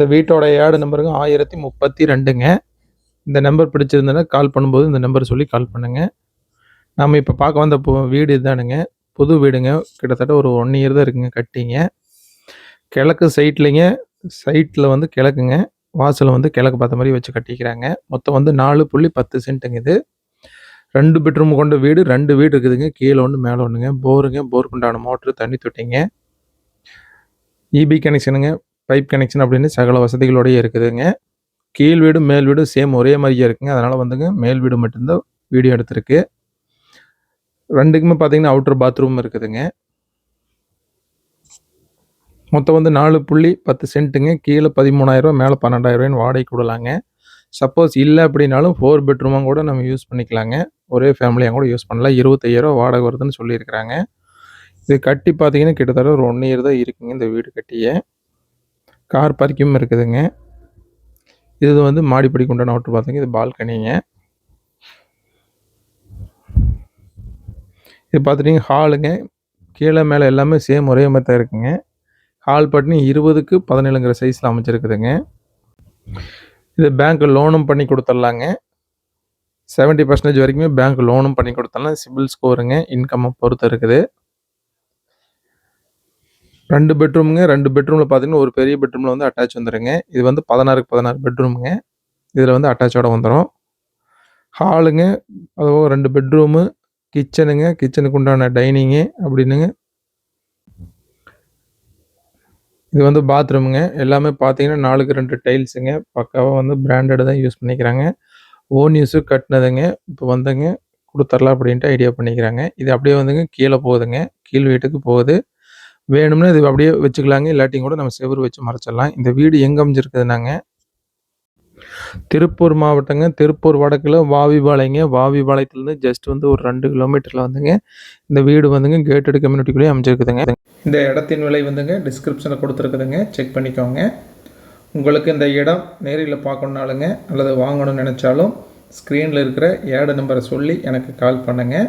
இந்த வீட்டோட ஏடு நம்பருங்க ஆயிரத்தி முப்பத்தி ரெண்டுங்க. இந்த நம்பர் பிடிச்சிருந்தேன்னா கால் பண்ணும்போது இந்த நம்பர் சொல்லி கால் பண்ணுங்க. நம்ம இப்போ பார்க்க வந்த வீடு இதுதானுங்க புது வீடுங்க. கிட்டத்தட்ட ஒரு ஒன் இயர் தான் இருக்குங்க கட்டிங்க. கிழக்கு சைட்லிங்க சைட்டில் வந்து கிழக்குங்க. வாசல் வந்து கிழக்கு பார்த்த மாதிரி வச்சு கட்டிக்கிறாங்க. மொத்தம் வந்து நாலு புள்ளி பத்து சென்ட்டுங்க இது. ரெண்டு பெட்ரூம் கொண்ட வீடு ரெண்டு வீடு இருக்குதுங்க. கீழே ஒன்று மேலே ஒன்றுங்க போருங்க போருக்குண்டான மோட்ரு தண்ணி தொட்டிங்க. இபி கனெக்ஷனுங்க பைப் கனெக்ஷன் அப்படின்னு சகல வசதிகளோடய இருக்குதுங்க. கீழ் வீடும் மேல் வீடும் சேம் ஒரே மாதிரியே இருக்குங்க. அதனால் வந்துங்க மேல் வீடு மட்டும்தான் வீடியோ எடுத்திருக்கு. ரெண்டுக்குமே பார்த்தீங்கன்னா அவுட்டர் பாத்ரூம் இருக்குதுங்க. மொத்தம் வந்து நாலு புள்ளி பத்து சென்ட்டுங்க. கீழே பதிமூணாயிரரூவா மேலே பன்னெண்டாயிரரூவான்னு வாடகைக்கு விடலாங்க. சப்போஸ் இல்லை அப்படின்னாலும் ஃபோர் பெட்ரூமாக கூட நம்ம யூஸ் பண்ணிக்கலாங்க. ஒரே ஃபேமிலியாக கூட யூஸ் பண்ணலாம். இருபத்தையாயிரரூவா வாடகை வருதுன்னு சொல்லியிருக்கிறாங்க. இது கட்டி பார்த்தீங்கன்னா கிட்டத்தட்ட ஒரு ஒன் இயர் தான் இருக்குங்க இந்த வீடு கட்டியே. கார் பார்க்கிங் இருக்குதுங்க. இது வந்து மாடிப்படிக்கு உண்டான அவுட்ரு பார்த்தீங்க இது பால்கனிங்க. இது பார்த்துட்டிங்க ஹாலுங்க. கீழே மேலே எல்லாமே சேம் ஒரே மாதிரி தான் இருக்குங்க. ஹால் பட்டினி இருபதுக்கு பதினேழுங்கிற சைஸில் அமைச்சிருக்குதுங்க இது பேங்க் லோனும் பண்ணி கொடுத்துட்லாங்க. செவன்ட்டி பர்சன்டேஜ் வரைக்குமே பேங்க் லோனும் பண்ணி கொடுத்தாலும் சிபில் ஸ்கோருங்க இன்கம்மை பொறுத்து இருக்குது. ரெண்டு பெட்ரூமுங்க ரெண்டு பெட்ரூமில் பார்த்தீங்கன்னா ஒரு பெரிய பெட்ரூமில் வந்து அட்டாச் வந்துடுங்க இது வந்து பதினாறுக்கு பதினாறு பெட்ரூமுங்க. இதில் வந்து அட்டாச்சோட வந்துடும் ஹாலுங்க அதுவும் ரெண்டு பெட்ரூமு கிச்சனுங்க கிச்சனுக்கு உண்டான டைனிங்கு அப்படின்னுங்க. இது வந்து பாத்ரூமுங்க. எல்லாமே பார்த்தீங்கன்னா நாலுக்கு ரெண்டு டைல்ஸுங்க. பக்காவாக வந்து பிராண்டடு தான் யூஸ் பண்ணிக்கிறாங்க. ஓன் யூஸு கட்டினதுங்க. இப்போ வந்துங்க கொடுத்துர்லாம் அப்படின்ட்டு ஐடியா பண்ணிக்கிறாங்க. இது அப்படியே வந்துங்க கீழே போகுதுங்க. கீழ் வீட்டுக்கு போகுது. வேணும்னா இது அப்படியே வச்சுக்கலாங்க. இல்லாட்டியும் கூட நம்ம செவுரு வச்சு மறைச்சிடலாம். இந்த வீடு எங்கே அமைஞ்சிருக்குதுனாங்க திருப்பூர் மாவட்டங்க. திருப்பூர் வடக்கில் வாவிபாளையங்க. வாவிபாளையத்துலேருந்து ஜஸ்ட் வந்து ஒரு ரெண்டு கிலோமீட்டரில் வந்துங்க. இந்த வீடு வந்துங்க கேட்டட் கம்யூனிட்டிக்குள்ளேயே அமைஞ்சிருக்குதுங்க. இந்த இடத்தின் விலை வந்துங்க டிஸ்கிரிப்ஷனில் கொடுத்துருக்குதுங்க. செக் பண்ணிக்கோங்க. உங்களுக்கு இந்த இடம் நேரில் பார்க்கணுனாலுங்க அல்லது வாங்கணும்னு நினச்சாலும் ஸ்க்ரீனில் இருக்கிற ஏடு நம்பரை சொல்லி எனக்கு கால் பண்ணுங்கள்